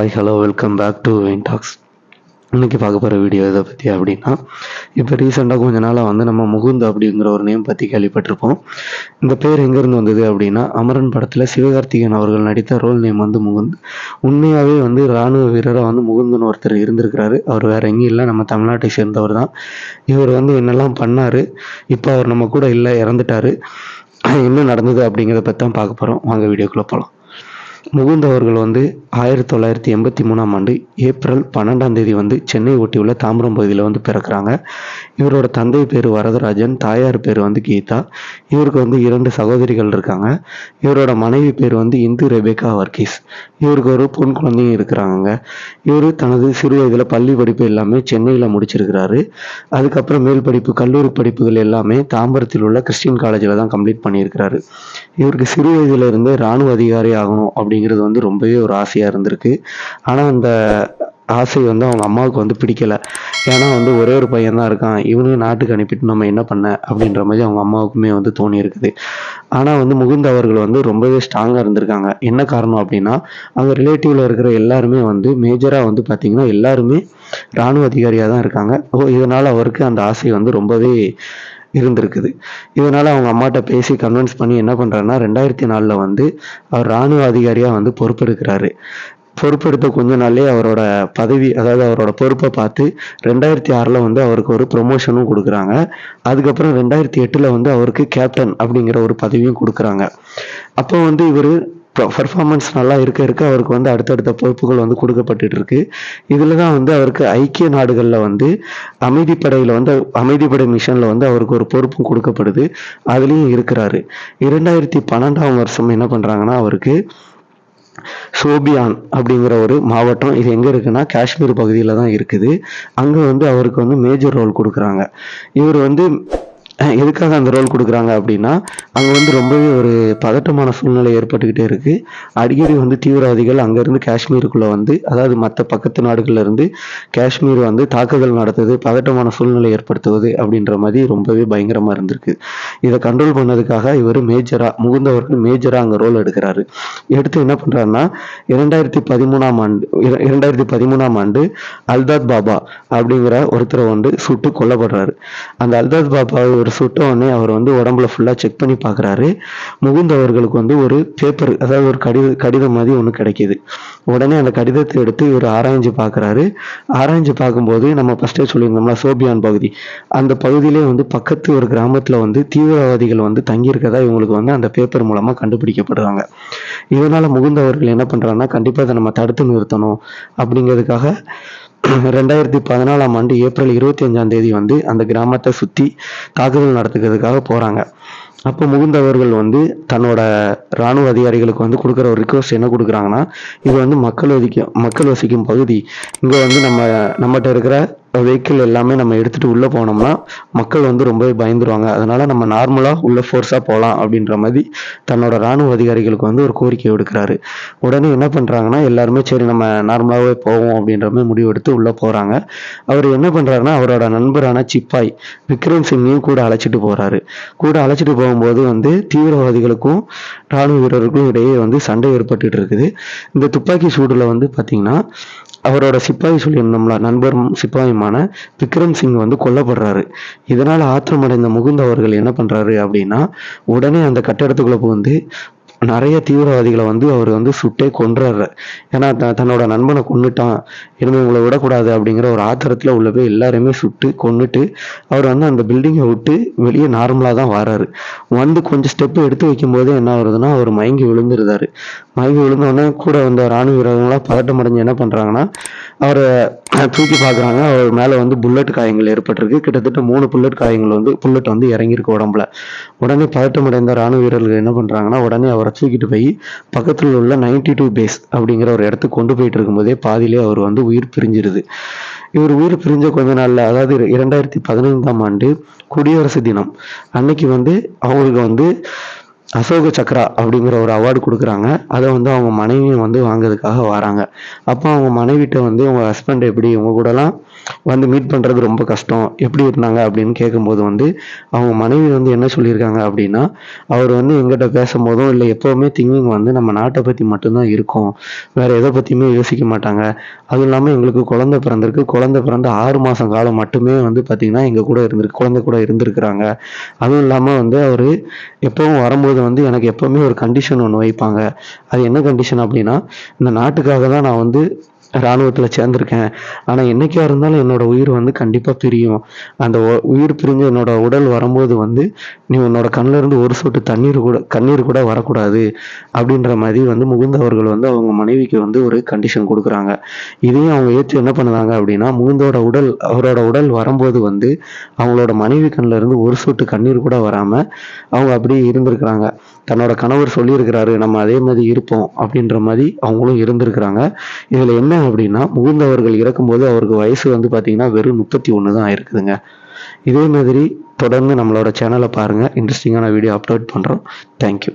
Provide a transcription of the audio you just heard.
Hi hello welcome back to Wayne talks இன்றைக்கி பார்க்க போகிற வீடியோ இதை பற்றி அப்படின்னா இப்போ ரீசெண்டாக கொஞ்ச நாளாக வந்து நம்ம முகுந்த் அப்படிங்கிற ஒரு நேம் பற்றி கேள்விப்பட்டிருப்போம். இந்த பேர் எங்கேருந்து வந்தது அப்படின்னா அமரன் படத்தில் சிவகார்த்திகேயன் அவர்கள் நடித்த ரோல் நேம் வந்து முகுந்த். உண்மையாகவே வந்து இராணுவ வீரராக வந்து முகுந்தன் ஒருத்தர் இருந்திருக்கிறாரு. அவர் வேற எங்கேயும் இல்லை நம்ம தமிழ்நாட்டை சேர்ந்தவர் தான். இவர் வந்து என்னெல்லாம் பண்ணார் இப்போ அவர் நம்ம கூட இல்லை இறந்துட்டாரு. என்ன நடந்தது அப்படிங்கிறத பற்றி தான் பார்க்க போகிறோம் வாங்க வீடியோக்குள்ளே போகலாம் முகுந்த் அவர்கள் வந்து ஆயிரத்தி தொள்ளாயிரத்தி எண்பத்தி மூணாம் ஆண்டு ஏப்ரல் பன்னெண்டாம் தேதி வந்து சென்னை ஒட்டியுள்ள தாம்பரம் பகுதியில் வந்து பிறக்கிறாங்க. இவரோட தந்தை பேர் வரதராஜன் தாயார் பேர் வந்து கீதா. இவருக்கு வந்து இரண்டு சகோதரிகள் இருக்காங்க. இவரோட மனைவி பேர் வந்து இந்து ரெபேகா வர்கீஸ். இவருக்கு ஒரு பொன் குழந்தையும் இருக்கிறாங்க இவர் தனது சிறு வயதில் பள்ளி படிப்பு எல்லாமே சென்னையில் முடிச்சிருக்கிறாரு. அதுக்கப்புறம் மேல் படிப்பு கல்லூரி படிப்புகள் எல்லாமே தாம்பரத்தில் உள்ள கிறிஸ்டின் காலேஜில் தான் கம்ப்ளீட் பண்ணியிருக்கிறாரு. இவருக்கு சிறு வயதுல இருந்தே ராணுவ அதிகாரி ஆகணும் அப்படிங்கிறது வந்து ரொம்பவே ஒரு ஆசையாக இருந்திருக்கு. ஆனால் அந்த ஆசை வந்து அவங்க அம்மாவுக்கு வந்து பிடிக்கல. ஏன்னா வந்து ஒரே ஒரு பையன் தான் இருக்கான். இவனையும் நாட்டுக்கு அனுப்பிட்டு நம்ம என்ன பண்ண அப்படின்ற மாதிரி அவங்க அம்மாவுக்குமே வந்து தோணி இருக்குது. ஆனால் வந்து முகுந்த் அவர்கள் வந்து ரொம்பவே ஸ்ட்ராங்காக இருந்திருக்காங்க. என்ன காரணம் அப்படின்னா அவங்க ரிலேட்டிவ்ல இருக்கிற எல்லாருமே வந்து மேஜராக வந்து பார்த்தீங்கன்னா எல்லாருமே ராணுவ அதிகாரியாக தான் இருக்காங்க. ஓ அவருக்கு அந்த ஆசை வந்து ரொம்பவே இருந்திருக்குது. இதனால் அவங்க அம்மாட்ட பேசி கன்வின்ஸ் பண்ணி என்ன பண்ணுறாருன்னா ரெண்டாயிரத்தி நாலில் வந்து அவர் ராணுவ அதிகாரியாக வந்து பொறுப்பெடுக்கிறாரு. பொறுப்பெடுத்த கொஞ்ச நாள்லேயே அவரோட பதவி அதாவது அவரோட பொறுப்பை பார்த்து ரெண்டாயிரத்தி ஆறில் வந்து அவருக்கு ஒரு ப்ரொமோஷனும் கொடுக்குறாங்க. அதுக்கப்புறம் ரெண்டாயிரத்தி எட்டில் வந்து அவருக்கு கேப்டன் அப்படிங்கிற ஒரு பதவியும் கொடுக்குறாங்க. அப்போ வந்து இவர் பர்ஃபார்மன்ஸ் நல்லா இருக்க இருக்க அவருக்கு வந்து அடுத்தடுத்த பொறுப்புகள் வந்து கொடுக்கப்பட்டுட்டு இருக்கு இதில் தான் வந்து அவருக்கு ஐக்கிய நாடுகளில் வந்து அமைதிப்படையில் வந்து அமைதிப்படை மிஷனில் வந்து அவருக்கு ஒரு பொறுப்பும் கொடுக்கப்படுது. அதுலேயும் இருக்கிறாரு. இரண்டாயிரத்தி பன்னெண்டாம் வருஷம் என்ன பண்ணுறாங்கன்னா அவருக்கு சோபியான் அப்படிங்கிற ஒரு மாவட்டம் இது எங்கே இருக்குன்னா காஷ்மீர் பகுதியில் தான் இருக்குது. அங்கே வந்து அவருக்கு வந்து மேஜர் ரோல் கொடுக்குறாங்க. இவர் வந்து எதுக்காக அந்த ரோல் கொடுக்குறாங்க அப்படின்னா அங்கே வந்து ரொம்பவே ஒரு பதட்டமான சூழ்நிலை ஏற்பட்டுக்கிட்டே இருக்கு. அடிக்கடி வந்து தீவிரவாதிகள் அங்கேருந்து காஷ்மீருக்குள்ளே வந்து அதாவது மற்ற பக்கத்து நாடுகள்லேருந்து காஷ்மீர் வந்து தாக்குதல் நடத்துது பதட்டமான சூழ்நிலை ஏற்படுத்துவது அப்படின்ற மாதிரி ரொம்பவே பயங்கரமாக இருந்திருக்கு. இதை கண்ட்ரோல் பண்ணதுக்காக இவர் மேஜராக முகுந்தவர்கள் மேஜராக அங்கே ரோல் எடுக்கிறாரு. எடுத்து என்ன பண்ணுறாருன்னா இரண்டாயிரத்தி பதிமூணாம் ஆண்டு இரண்டாயிரத்தி பதிமூணாம் ஆண்டு அல்தாத் பாபா அப்படிங்கிற ஒருத்தரை வந்து சுட்டு கொல்லப்படுறாரு. அந்த அல்தாத் பாபாவை ஒரு சுட்ட உடனே அவர் வந்து உடம்புல ஃபுல்லாக செக் பண்ணி பார்க்குறாரு முகுந்த் அவர்களுக்கு வந்து ஒரு பேப்பர் அதாவது ஒரு கடித கடிதம் மாதிரி ஒன்று கிடைக்கிது. உடனே அந்த கடிதத்தை எடுத்து இவர் ஆராய்ஞ்சு பார்க்குறாரு ஆராய்ஞ்சு பார்க்கும்போது நம்ம ஃபஸ்ட்டே சொல்லியிருந்தோம்ல சோபியான் பகுதி. அந்த பகுதியிலே வந்து பக்கத்து ஒரு கிராமத்தில் வந்து தீவிரவாதிகள் வந்து தங்கியிருக்கதா இவங்களுக்கு வந்து அந்த பேப்பர் மூலமாக கண்டுபிடிக்கப்படுறாங்க. இதனால் முகுந்த் அவர்கள் என்ன பண்ணுறாங்கன்னா கண்டிப்பாக அதை நம்ம தடுத்து நிறுத்தணும் அப்படிங்கிறதுக்காக ரெண்டாயிரத்தி பதினாலாம் ஆண்டு ஏப்ரல் இருபத்தி அஞ்சாம் தேதி வந்து அந்த கிராமத்தை சுற்றி தாக்குதல் நடத்துக்கிறதுக்காக போகிறாங்க அப்போ முகுந்த் அவர்கள் வந்து தன்னோட ராணுவ அதிகாரிகளுக்கு வந்து கொடுக்குற ஒரு ரிக்வஸ்ட் என்ன கொடுக்குறாங்கன்னா இது வந்து மக்கள் வசிக்கும் மக்கள் வசிக்கும் பகுதி. இங்கே வந்து நம்ம நம்மகிட்ட இருக்கிற வெஹிக்கிள் எல்லாமே நம்ம எடுத்துகிட்டு உள்ளே போனோம்னா மக்கள் வந்து ரொம்பவே பயந்துருவாங்க. அதனால் நம்ம நார்மலாக உள்ள ஃபோர்ஸாக போகலாம் அப்படின்ற மாதிரி தன்னோட ராணுவ அதிகாரிகளுக்கு வந்து ஒரு கோரிக்கை விடுக்கிறாரு. உடனே என்ன பண்ணுறாங்கன்னா எல்லாருமே சரி நம்ம நார்மலாகவே போவோம் அப்படின்ற மாதிரி முடிவெடுத்து உள்ளே போகிறாங்க அவர் என்ன பண்ணுறாருன்னா அவரோட நண்பரான சிப்பாய் விக்ரம் சிங்கையும் கூட அழைச்சிட்டு போகிறாரு கூட அழைச்சிட்டு போகும்போது வந்து தீவிரவாதிகளுக்கும் ராணுவ வீரர்களுக்கும் இடையே வந்து சண்டை ஏற்பட்டுட்டு இருக்குது. இந்த துப்பாக்கி சூடில் வந்து பார்த்திங்கன்னா அவரோட சிப்பாய் சொல்லியிருந்தோம்ல நண்பரும் சிப்பாயுமான விக்ரம் சிங் வந்து கொல்லப்படுறாரு. இதனால ஆத்திரமடைந்த முகுந்த் அவர்கள் என்ன பண்றாரு அப்படின்னா உடனே அந்த கட்டடத்துக்குள்ள புகுந்து நிறைய தீவிரவாதிகளை வந்து அவர் வந்து சுட்டே கொன்றாரு. ஏன்னா த- தன்னோட நண்பனை கொண்டுட்டான் இனிமேல் உங்களை விடக்கூடாது அப்படிங்கிற ஒரு ஆத்திரத்தில் உள்ள போய் எல்லாருமே சுட்டு கொன்னுட்டு அவர் வந்து அந்த பில்டிங்கை விட்டு வெளியே நார்மலாக தான் வராரு. வந்து கொஞ்சம் ஸ்டெப்பு எடுத்து வைக்கும்போது என்ன வருதுன்னா அவர் மயங்கி விழுந்துருந்தாரு. மயங்கி விழுந்தோடனே கூட வந்த ராணுவ வீரர்கள்லாம் பதட்டம் அடைஞ்சு என்ன பண்ணுறாங்கன்னா அவரை தூக்கி பார்க்குறாங்க. அவர் மேலே வந்து புல்லட் காயங்கள் ஏற்பட்டிருக்கு. கிட்டத்தட்ட மூணு புல்லட் காயங்கள் வந்து புல்லட் வந்து இறங்கியிருக்கு உடம்புல. உடனே பதட்டமடைந்த ராணுவ வீரர்கள் என்ன பண்ணுறாங்கன்னா உடனே அவரை தூக்கிட்டு போய் பக்கத்தில் உள்ள நைன்டி டூ பேஸ் அப்படிங்கிற ஒரு இடத்துக்கு கொண்டு போயிட்டு இருக்கும்போதே பாதியிலே அவர் வந்து உயிர் பிரிஞ்சிருது. இவர் உயிர் பிரிஞ்ச கொஞ்ச நாளில் அதாவது இரண்டாயிரத்தி பதினைந்தாம் ஆண்டு குடியரசு தினம். அன்னைக்கு வந்து அவங்களுக்கு வந்து அசோக சக்ரா அப்படிங்கிற ஒரு அவார்டு கொடுக்குறாங்க. அதை வந்து அவங்க மனைவியும் வந்து வாங்குறதுக்காக வராங்க. அப்போ அவங்க மனைவிட்ட வந்து உங்கள் ஹஸ்பண்ட் எப்படி உங்கள் கூடலாம் வந்து மீட் பண்ணுறது ரொம்ப கஷ்டம் எப்படி இருந்தாங்க அப்படின்னு கேட்கும்போது வந்து அவங்க மனைவி வந்து என்ன சொல்லியிருக்காங்க அப்படின்னா அவர் வந்து எங்கிட்ட பேசும்போதும் இல்லை எப்போவுமே திங்கிங் வந்து நம்ம நாட்டை பற்றி மட்டும்தான் இருக்கும். வேறு எதை பற்றியுமே யோசிக்க மாட்டாங்க. அதுவும் இல்லாமல் எங்களுக்கு குழந்தை பிறந்திருக்கு. குழந்தை பிறந்த ஆறு மாதம் காலம் மட்டுமே வந்து பார்த்திங்கன்னா எங்கள் கூட இருந்திருக்கு குழந்தை கூட இருந்திருக்கிறாங்க. அதுவும் இல்லாமல் வந்து அவர் எப்பவும் வரும்போது வந்து எனக்கு எப்பவுமே ஒரு கண்டிஷன் ஒன்று வைப்பாங்க. அது என்ன கண்டிஷன் அப்படின்னா இந்த நாட்டுக்காக தான் நான் வந்து இராணுவத்தில் சேர்ந்திருக்கேன். ஆனால் என்னைக்கா இருந்தாலும் என்னோட உயிர் வந்து கண்டிப்பாக பிரியும். அந்த உயிர் பிரிஞ்சு என்னோட உடல் வரும்போது வந்து நீ உன்னோட கண்ணிலிருந்து ஒரு சொட்டு தண்ணீர் கூட கண்ணீர் கூட வரக்கூடாது. அப்படின்ற மாதிரி வந்து முகுந்த அவர்கள் வந்து அவங்க மனைவிக்கு வந்து ஒரு கண்டிஷன் கொடுக்குறாங்க. இதையும் அவங்க ஏற்று என்ன பண்ணுவாங்க அப்படின்னா முகுந்தோட உடல் அவரோட உடல் வரும்போது வந்து அவங்களோட மனைவி கண்ணிலிருந்து ஒரு சொட்டு கண்ணீர் கூட வராமல் அவங்க அப்படியே இருந்திருக்கிறாங்க. தன்னோட கணவர் சொல்லியிருக்கிறாரு நம்ம அதே மாதிரி இருப்போம் அப்படின்ற மாதிரி அவங்களும் இருந்திருக்கிறாங்க. இதில் என்ன அப்படின்னா முகுந்த அவர்கள் இறக்கும்போது அவருக்கு வயசு வந்து பாத்தீங்கன்னா வெறும் முப்பத்தி ஒன்று தான் இருக்குதுங்க இதே மாதிரி தொடர்ந்து நம்மளோட சேனலை பாருங்க. இன்ட்ரெஸ்டிங்கான வீடியோ அப்லோட் பண்றோம். தேங்க்யூ